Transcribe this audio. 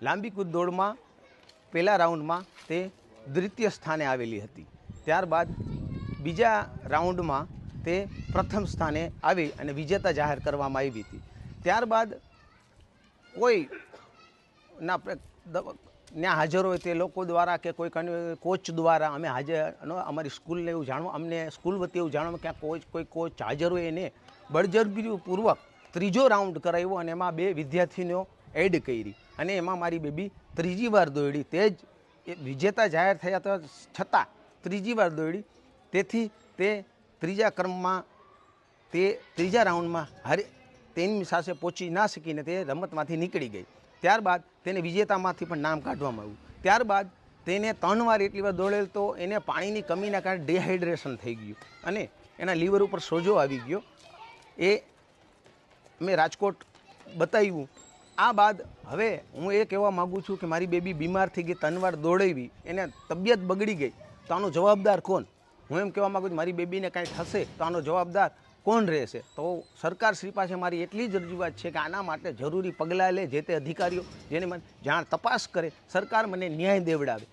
લાંબી કૂદ દોડમાં પહેલા રાઉન્ડમાં તે દ્વિતીય સ્થાને આવેલી હતી. ત્યારબાદ બીજા રાઉન્ડમાં તે પ્રથમ સ્થાને આવી અને વિજેતા જાહેર કરવામાં આવી હતી. ત્યારબાદ કોઈ ના ત્યાં હાજર હોય તે લોકો દ્વારા કે કોઈ કોચ દ્વારા અમે હાજર અમારી સ્કૂલને એવું જાણવા અમને સ્કૂલ વતી એવું જાણવા ક્યાં કોચ કોઈ કોચ હાજર હોય એને બળજરબીપૂર્વક ત્રીજો રાઉન્ડ કરાવ્યો અને એમાં બે વિદ્યાર્થીનીઓ એડ કરી. અને એમાં મારી બેબી ત્રીજી વાર દોડી તે જ વિજેતા જાહેર થયા તો છતાં ત્રીજી વાર દોડી તેથી તે ત્રીજા ક્રમમાં, તે ત્રીજા રાઉન્ડમાં હારી તેની સાથે પહોંચી ના શકીને તે રમતમાંથી નીકળી ગઈ. ત્યારબાદ તેને વિજેતામાંથી પણ નામ કાઢવામાં આવ્યું. ત્યારબાદ તેને ત્રણ વાર એટલી વાર દોડેલ તો એને પાણીની કમીના કારણે ડિહાઇડ્રેશન થઈ ગયું અને એના લીવર ઉપર સોજો આવી ગયો. એ મેં રાજકોટ બતાવ્યું આ બાદ હવે હું એ કહેવા માગું છું કે મારી બેબી બીમાર થઈ ગઈ, તનવાર દોડાવી, એને તબિયત બગડી ગઈ, તો આનો જવાબદાર કોણ? હું એમ કહેવા માગું છું, મારી બેબીને કાંઈ થશે, તો આનો જવાબદાર કોણ રહેશે? તો સરકાર શ્રી પાસે મારી એટલી જ રજૂઆત છે કે આના માટે જરૂરી પગલાં લે જે તે અધિકારીઓ જેને મને જાણ તપાસ કરે, સરકાર મને ન્યાય દેવડાવે.